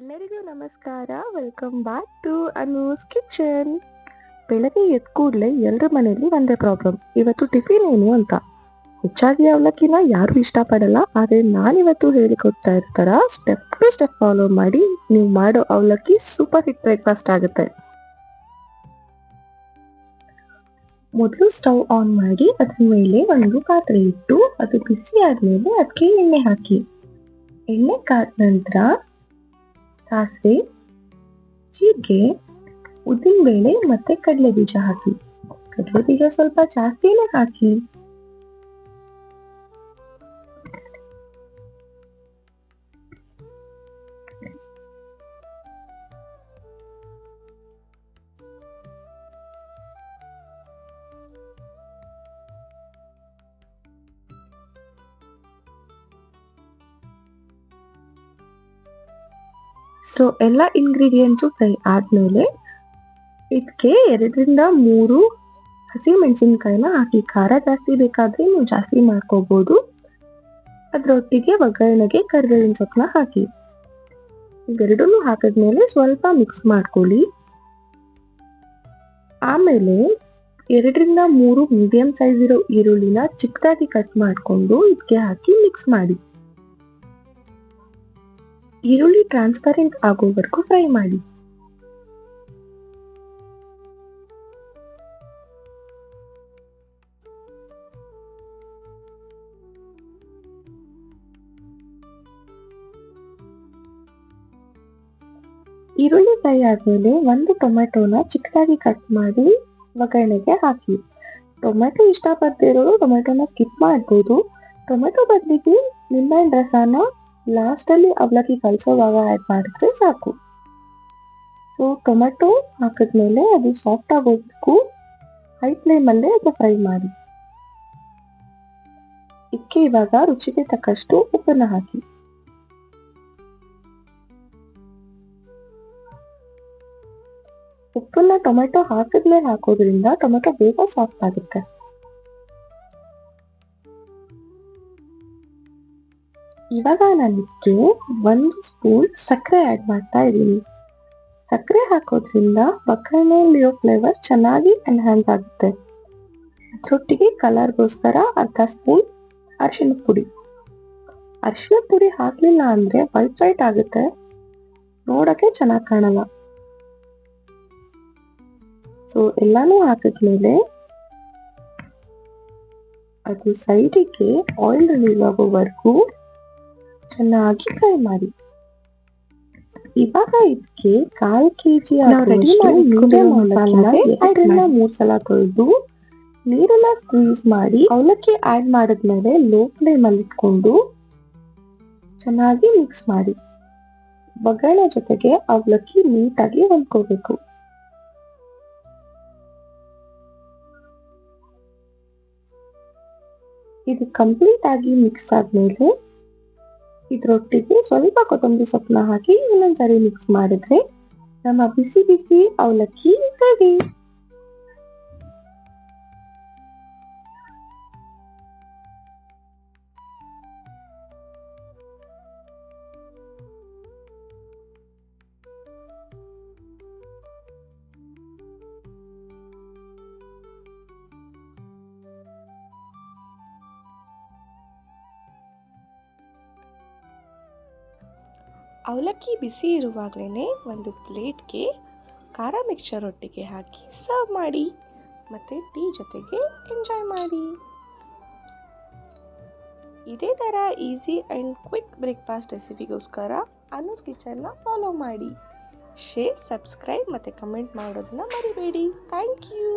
ಎಲ್ಲರಿಗೂ ನಮಸ್ಕಾರ. Welcome back to Anu's kitchen ಬೆಳಗ್ಗೆ ಎದ್ದ ಕೂಡಲೇ ಎಲ್ಲರ ಮನೆಯಲ್ಲಿ ಒಂದೇ ಪ್ರಾಬ್ಲಮ್ ಇವತ್ತು ಟಿಫಿನ್ ಏನು ಅಂತ. ಹೆಚ್ಚಾಗಿ ಅವಲಕ್ಕಿನ ಯಾರು ಇಷ್ಟಪಡಲ್ಲ. ಆದರೆ ನಾನಿವತ್ತು ಹೇಳಿಕೊಡ್ತಾ ಇರ್ತಾರ ಸ್ಟೆಪ್ ಟು ಸ್ಟೆಪ್ ಫಾಲೋ ಮಾಡಿ ನೀವು ಮಾಡೋ ಅವಲಕ್ಕಿ ಸೂಪರ್ ಹಿಟ್ ಬ್ರೇಕ್ಫಾಸ್ಟ್ ಆಗುತ್ತೆ. ಮೊದಲು ಸ್ಟವ್ ಆನ್ ಮಾಡಿ ಅದ್ರ ಮೇಲೆ ಒಂದು ಪಾತ್ರೆ ಇಟ್ಟು, ಅದು ಬಿಸಿ ಆದ್ಮೇಲೆ ಅದಕ್ಕೆ ಎಣ್ಣೆ ಹಾಕಿ. ಎಣ್ಣೆ ಕಾದ ನಂತರ ಸಾಸಿವೆ ಜೀರಿಗೆ ಉದ್ದಿನಬೇಳೆ ಮತ್ತೆ ಕಡಲೆ ಬೀಜ ಹಾಕಿ. ಕಡಲೆ ಬೀಜ ಸ್ವಲ್ಪ ಜಾಸ್ತಿನೇ ಹಾಕಿ. ಸೊ ಎಲ್ಲ ಇಂಗ್ರೀಡಿಯೆಂಟ್ಸು ಫ್ರೈ ಆದ್ಮೇಲೆ ಇದಕ್ಕೆ ಎರಡರಿಂದ ಮೂರು ಹಸಿ ಮೆಣಸಿನ್ಕಾಯಿನ ಹಾಕಿ. ಖಾರ ಜಾಸ್ತಿ ಬೇಕಾದ್ರೆ ನೀವು ಜಾಸ್ತಿ ಮಾಡ್ಕೋಬೋದು. ಅದರೊಟ್ಟಿಗೆ ಒಗ್ಗರಣೆಗೆ ಕರಿಬೇವಿನ ಸೊಪ್ಪನ್ನ ಹಾಕಿ. ಇವೆರಡನ್ನೂ ಹಾಕಿದ್ಮೇಲೆ ಸ್ವಲ್ಪ ಮಿಕ್ಸ್ ಮಾಡ್ಕೊಳ್ಳಿ. ಆಮೇಲೆ ಎರಡರಿಂದ ಮೂರು ಮೀಡಿಯಂ ಸೈಜ್ ಇರೋ ಈರುಳ್ಳಿನ ಚಿಕ್ಕದಾಗಿ ಕಟ್ ಮಾಡಿಕೊಂಡು ಇದಕ್ಕೆ ಹಾಕಿ ಮಿಕ್ಸ್ ಮಾಡಿ. ಈರುಳ್ಳಿ ಟ್ರಾನ್ಸ್ಪರೆಂಟ್ ಆಗೋವರೆಗೂ ಫ್ರೈ ಮಾಡಿ. ಈರುಳ್ಳಿ ಫ್ರೈ ಆದ್ಮೇಲೆ ಒಂದು ಟೊಮೆಟೊನ ಚಿಕ್ಕದಾಗಿ ಕಟ್ ಮಾಡಿ ಒಗ್ಗರಣೆಗೆ ಹಾಕಿ. ಟೊಮೆಟೊ ಇಷ್ಟಪಡ್ತಿರೋರು ಟೊಮೆಟೊನ ಸ್ಕಿಪ್ ಮಾಡ್ಬೋದು. ಟೊಮೆಟೊ ಬದಲಿಗೆ ನಿಂಬೆಹಣ್ಣು ರಸನ ಲಾಸ್ಟ್ ಅಲ್ಲಿ ಅವಲಕ್ಕಿ ಕಲಿಸೋವಾಗ ಆ್ಯಡ್ ಮಾಡಿದ್ರೆ ಸಾಕು. ಸೊ ಟೊಮೆಟೊ ಹಾಕಿದ್ಮೇಲೆ ಅದು ಸಾಫ್ಟ್ ಆಗೋದಕ್ಕೂ ಹೈ ಫ್ಲೇಮಲ್ಲೇ ಅದು ಫ್ರೈ ಮಾಡಿ. ಇದಕ್ಕೆ ಇವಾಗ ರುಚಿಗೆ ತಕ್ಕಷ್ಟು ಉಪ್ಪನ್ನು ಹಾಕಿ. ಉಪ್ಪನ್ನ ಟೊಮೆಟೊ ಹಾಕಿದ್ಮೇಲೆ ಹಾಕೋದ್ರಿಂದ ಟೊಮೆಟೊ ಬೇಗ ಸಾಫ್ಟ್ ಆಗುತ್ತೆ. ಇವಾಗ ನಾನು ಇದಕ್ಕೆ ಒಂದು ಸ್ಪೂನ್ ಸಕ್ಕರೆ ಆ್ಯಡ್ ಮಾಡ್ತಾ ಇದ್ದೀನಿ. ಸಕ್ಕರೆ ಹಾಕೋದ್ರಿಂದ ಒಗ್ಗರಣೆಯಲ್ಲಿರೋ ಫ್ಲೇವರ್ ಚೆನ್ನಾಗಿ ಎನ್ಹ್ಯಾನ್ಸ್ ಆಗುತ್ತೆ. ಅದರೊಟ್ಟಿಗೆ ಕಲರ್ಗೋಸ್ಕರ ಅರ್ಧ ಸ್ಪೂನ್ ಅರಿಶಿನ ಪುಡಿ. ಅರಿಶಿನ ಪುಡಿ ಹಾಕಲಿಲ್ಲ ಅಂದರೆ ವೈಟ್ ವೈಟ್ ಆಗುತ್ತೆ. ನೋಡೋಕ್ಕೆ ಚೆನ್ನಾಗಿ ಕಾಣಲ್ಲ. ಸೊ ಎಲ್ಲಾನು ಹಾಕಿದ್ಮೇಲೆ ಅದು ಸೈಡಿಗೆ ಆಯಿಲ್ ರಿಲೀಸ್ ಆಗೋವರೆಗೂ ಚೆನ್ನಾಗಿ ಫ್ರೈ ಮಾಡಿ. ಇವಾಗ ಇದಕ್ಕೆ ಕಾಲ್ ಕೆಜಿ ರೆಡಿ ಮಾಡಿ ಮಸಾಲ ಎರಡರಿಂದ ಮೂರ್ ಸಲ ತೊಳೆದು ನೀರೆಲ್ಲ ಸ್ಕ್ವೀಸ್ ಮಾಡಿ ಅವಲಕ್ಕಿ ಆಡ್ ಮಾಡಿದ್ಮೇಲೆ ಲೋ ಫ್ಲೇಮ್ ಅಲ್ಲಿ ಇಟ್ಕೊಂಡು ಚೆನ್ನಾಗಿ ಮಿಕ್ಸ್ ಮಾಡಿ. ಒಗ್ಗರಣೆ ಜೊತೆಗೆ ಅವಲಕ್ಕಿ ನೀಟಾಗಿ ಹೊಂದ್ಕೋಬೇಕು. ಇದು ಕಂಪ್ಲೀಟ್ ಆಗಿ ಮಿಕ್ಸ್ ಆದ್ಮೇಲೆ ಇದ್ರೊಟ್ಟಿಗೆ ಸ್ವಲ್ಪ ಕೊತ್ತಂಬರಿ ಸೊಪ್ಪನ್ನ ಹಾಕಿ ಇನ್ನೊಂದ್ಸರಿ ಮಿಕ್ಸ್ ಮಾಡಿದ್ರೆ ನಮ್ಮ ಬಿಸಿ ಬಿಸಿ ಅವಲಕ್ಕಿ ರೆಡಿ ಅವಲಕ್ಕಿ ಬಿಸಿ ಇರುವಾಗಲೇ ಒಂದು ಪ್ಲೇಟ್ಗೆ ಖಾರ ಮಿಕ್ಸರ್ ಒಟ್ಟಿಗೆ ಹಾಕಿ ಸರ್ವ್ ಮಾಡಿ, ಮತ್ತು ಟೀ ಜೊತೆಗೆ ಎಂಜಾಯ್ ಮಾಡಿ. ಇದೇ ಥರ ಈಸಿ ಆ್ಯಂಡ್ ಕ್ವಿಕ್ ಬ್ರೇಕ್ಫಾಸ್ಟ್ ರೆಸಿಪಿಗೋಸ್ಕರ ಅನುಸ್ ಕಿಚನ್ನ ಫಾಲೋ ಮಾಡಿ. ಶೇರ್, ಸಬ್ಸ್ಕ್ರೈಬ್ ಮತ್ತು ಕಮೆಂಟ್ ಮಾಡೋದನ್ನ ಮರಿಬೇಡಿ. Thank you.